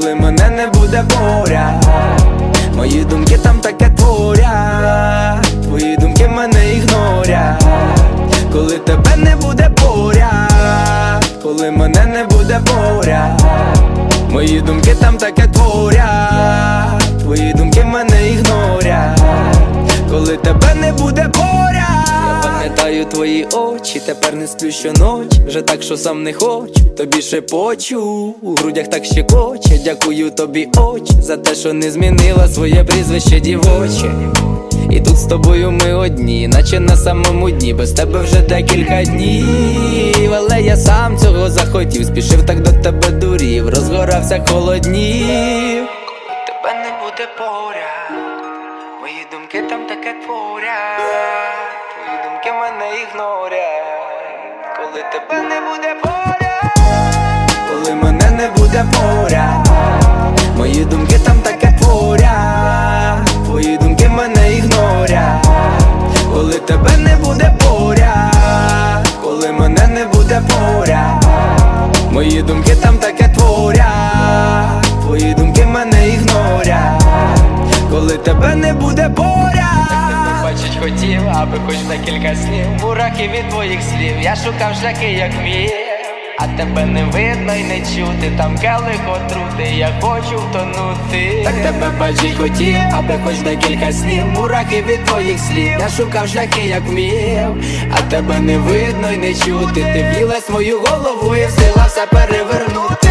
коли мене не буде боря Мої думки там таке творя, Твої думки мене ігнорять. Коли тебе не буде боря, коли мене не буде поряд. Мої думки там таке творя. Твої думки твої очі, тепер не сплю щоночі. Вже так, що сам не хочу, тобі шепочу У грудях так щекоче, дякую тобі очі За те, що не змінила своє прізвище дівоче. І тут з тобою ми одні, наче на самому дні, без тебе вже декілька днів, але я сам цього захотів, спішив так до тебе дурів, розгорався холоднів. Тебе не буде поряд, мої думки там таке творять, твої думки мене ігнорять, коли тебе не буде поряд, коли мене не буде поряд, мої думки там таке творять, твої думки мене ігнорять, коли тебе не буде поряд, коли мене не буде поряд, мої думки там таке творять, твої думки коли тебе не буде поряд. Бачить хотів, аби хоч декілька снів, мурахи від твоїх слів, я шукав шляхи, як міг. А тебе не видно й не чути, там келих отрути, я хочу втонути. Так тебе бачить хотів, аби хоч декілька снів, мураки від твоїх слів, я шукав шляхи, як вмів, а тебе не видно й не чути, ти в'їлась мою голову і сила все перевернути.